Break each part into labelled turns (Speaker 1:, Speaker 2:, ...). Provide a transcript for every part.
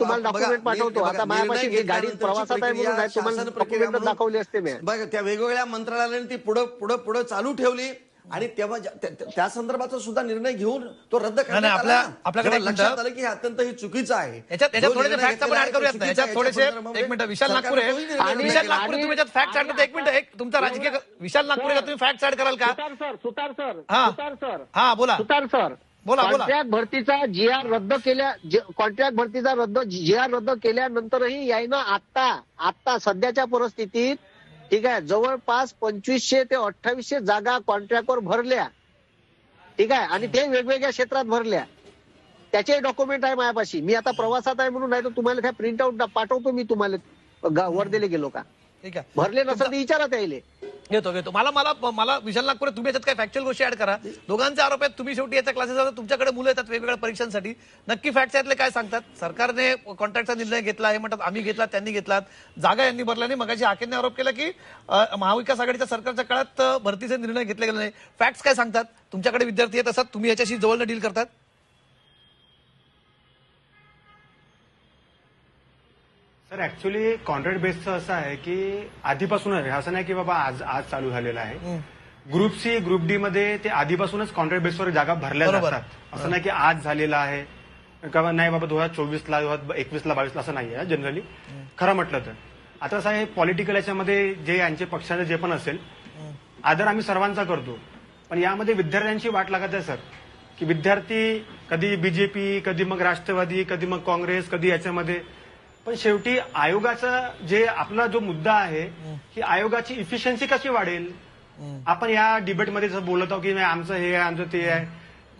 Speaker 1: तुम्हाला डॉक्युमेंट पाठवतो. आता माझ्यापाशी
Speaker 2: घेतल्यानंतरची
Speaker 1: प्रवासात आहे म्हणून नाही तुम्हाला
Speaker 2: शासन प्रक्रिया
Speaker 1: दाखवले असते मी?
Speaker 2: बघा त्या वेगवेगळ्या मंत्रालयाने ती पुढं पुढं पुढं चालू ठेवली आणि तेव्हा ज्या- त्या- त्या- त्या संदर्भाचा सुद्धा निर्णय घेऊन तो रद्द करण्यात आला.
Speaker 3: आपल्या-. आपल्याकडे एक
Speaker 2: लक्षात
Speaker 3: मिनिटं.
Speaker 2: आलं की हे अत्यंत हे चुकीचं आहे.
Speaker 3: याच्यात याच्यात
Speaker 2: जो
Speaker 3: थोडेसे
Speaker 2: निर्णय
Speaker 3: फॅक्ट आपण
Speaker 2: घेतलेला
Speaker 3: ऍड करूयात.
Speaker 2: आहे,
Speaker 3: ना
Speaker 2: चुकीचा
Speaker 3: याच्यात
Speaker 2: आहे,
Speaker 3: थोडेसे
Speaker 2: याच्या संदर्भामध्ये
Speaker 3: एक मिनिट विशाल
Speaker 2: सरकारनं
Speaker 3: नागपुरे.
Speaker 2: तोही निर्णय
Speaker 1: आणि-
Speaker 3: विशाल
Speaker 2: घेतलेला आहे.
Speaker 3: नागपुरे तुम्ही याच्यात फॅक्ट ऍड एक मिनिट एक तुमचा राजकीय विशाल नागपुरे का तुम्ही फॅक्ट ऍड कराल का?
Speaker 1: सुतार सर सुतार सर
Speaker 3: हा.
Speaker 1: सुतार सर.
Speaker 3: हा बोला.
Speaker 1: सुतार सर.
Speaker 3: बोला.
Speaker 1: कॉन्ट्रॅक्ट भरतीचा जी आर रद्द केल्या कॉन्ट्रॅक्ट भरतीचा रद्द जी आर रद्द केल्यानंतरही यायनं आता आता सध्याच्या परिस्थितीत ठीक आहे जवळपास पंचवीसशे ते अठ्ठावीसशे जागा कॉन्ट्रॅक्टवर भरल्या. ठीक आहे आणि ते वेगवेगळ्या क्षेत्रात भरल्या. त्याचे डॉक्युमेंट आहे माझ्यापाशी. मी आता प्रवासात आहे म्हणून नाही तर तुम्हाला त्या प्रिंट आउट पाठवतो मी तुम्हाला वर्धेला गेलो का?
Speaker 3: ठीक आहे.
Speaker 1: भरले नसेल तर विचारा यायले
Speaker 3: घेतो घेतो. मला मला मला विशाल नागपुरे तुम्ही याच्यात काय फॅक्च्युअल गोष्टी ऍड करा. दोघांचे आरोप आहेत तुम्ही शेवटी याच्या क्लासेस तुमच्याकडे मुलं येतात वेगवेगळ्या परीक्षांसाठी. नक्की फॅक्ट्स यातले काय सांगतात? सरकारने कॉन्ट्रॅक्टचा निर्णय घेतला हे म्हणतात आम्ही घेतला त्यांनी घेतलात. जागा यांनी भरल्या नाही मगाशी आखेने आरोप केला की महाविकास आघाडीच्या सरकारच्या काळात भरतीचे निर्णय घेतले गेले नाही. फॅक्ट्स काय सांगतात? तुमच्याकडे विद्यार्थी येत असतात तुम्ही याच्याशी जवळनं डील करतात?
Speaker 4: सर ऍक्च्युली कॉन्ट्रॅक्ट बेसचं असं आहे की आधीपासूनच हे असं नाही की बाबा आज आज चालू झालेलं आहे. ग्रुप सी ग्रुप डी मध्ये ते आधीपासूनच कॉन्ट्रॅक्ट बेसवर जागा भरल्या. जातात असं नाही की आज झालेलं आहे. का नाही बाबा दोन हजार चोवीसला दोन हजार एकवीसला बावीसला असं नाही आहे जनरली खरं म्हटलं तर. आता असं आहे पॉलिटिकल याच्यामध्ये जे यांचे पक्षाचे जे पण असेल आदर आम्ही सर्वांचा करतो. पण यामध्ये विद्यार्थ्यांची वाट लागत आहे सर. की विद्यार्थी कधी बीजेपी कधी मग राष्ट्रवादी कधी मग काँग्रेस कधी याच्यामध्ये पण शेवटी आयोगाचा जे आपला जो मुद्दा आहे की आयोगाची इफिशियन्सी कशी वाढेल? आपण या डिबेटमध्ये जसं बोलत आहोत की नाही आमचं हे आहे आमचं ते आहे.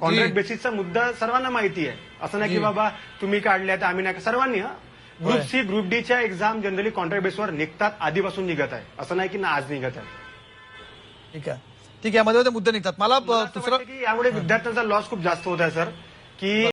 Speaker 4: कॉन्ट्रॅक्ट बेसिसचा मुद्दा सर्वांना माहिती आहे. असं नाही की बाबा तुम्ही काढल्या तर आम्ही नाही सर्वांनी हा? ग्रुप सी ग्रुप डीच्या एक्झाम जनरली कॉन्ट्रॅक्ट बेसवर निघतात आधीपासून निघत आहे. असं नाही की ना आज निघत आहे.
Speaker 3: ठीक आहे. ठीक आहे मध्ये मध्ये मुद्दे निघतात. मला दुसरं
Speaker 4: की यामुळे विद्यार्थ्यांचा लॉस खूप जास्त होत आहे सर की